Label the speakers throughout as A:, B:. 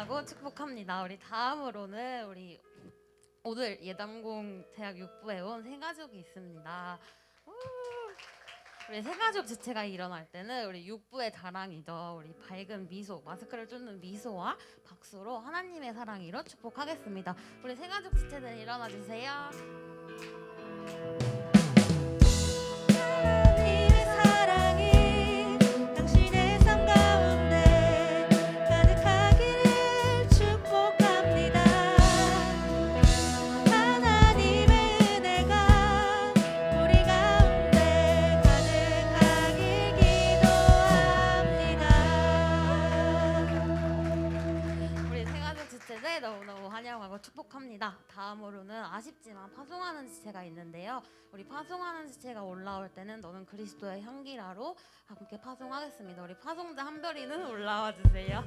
A: 환영하고 축복합니다. 우리 다음으로는 우리 오늘 예담공 대학 6부에 온 새 가족이 있습니다. 우! 우리 새 가족 지체가 일어날 때는 우리 6부의 자랑이죠. 우리 밝은 미소, 마스크를 쫓는 미소와 박수로 하나님의 사랑이로 축복하겠습니다. 우리 새 가족 지체들 일어나 주세요. 가족 지체들 너무너무 환영하고 축복합니다. 다음으로는 아쉽지만 파송하는 지체가 있는데요. 우리 파송하는 지체가 올라올 때는 너는 그리스도의 향기라로 함께 파송하겠습니다. 우리 파송자 한별이는 올라와 주세요.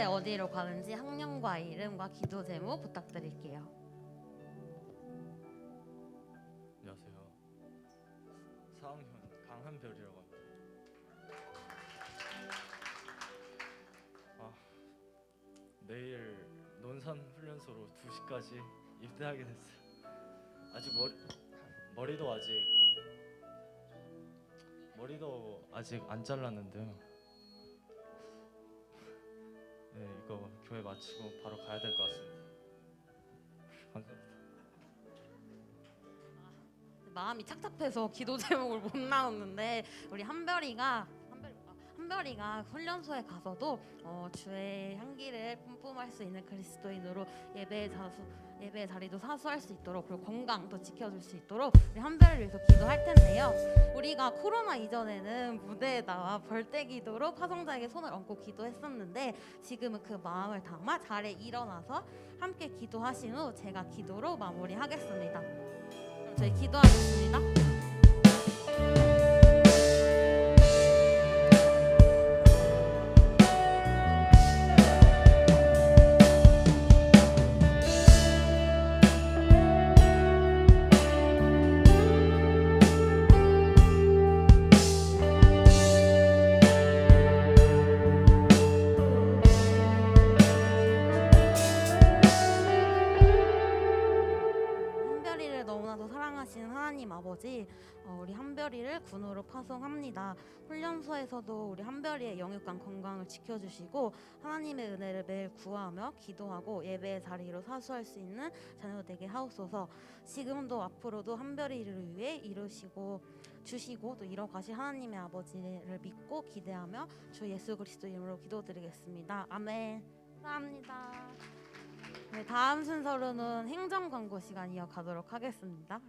A: 언제 어디로 가는지 학년과 이름과 기도 제목 부탁드릴게요.
B: 안녕하세요. 4학년 강한별이라고 합니다. 아, 내일 논산 훈련소로 2시까지 입대하게 됐어요. 아직 머리 머리도 아직 머리도 아직 안 잘랐는데요. 네, 이거 교회 마치고 바로 가야 될 것 같습니다. 감사합니다.
A: 마음이 착잡해서 기도 제목을 못 나눴는데 우리 한별이가 한별이가 훈련소에 가서도 어, 주의 향기를 뿜뿜할 수 있는 그리스도인으로 예배의 자수 예배의 자리도 사수할 수 있도록 그리고 건강도 지켜줄 수 있도록 우리 한별을 위해서 기도할 텐데요. 우리가 코로나 이전에는 무대에 나와 벌떼기도로 파송자에게 손을 얹고 기도했었는데 지금은 그 마음을 담아 자리에 일어나서 함께 기도하신 후 제가 기도로 마무리하겠습니다. 저희 기도하겠습니다. 아버지, 어, 우리 한별이를 군으로 파송합니다. 훈련소에서도 우리 한별이의 영육간 건강을 지켜주시고 하나님의 은혜를 매일 구하며 기도하고 예배의 자리로 사수할 수 있는 자녀 되게 하옵소서. 지금도 앞으로도 한별이를 위해 이루시고 주시고 또 이뤄가실 하나님의 아버지를 믿고 기대하며 주 예수 그리스도 이름으로 기도드리겠습니다. 아멘. 감사합니다. 네, 다음 순서로는 행정 광고 시간 이어가도록 하겠습니다.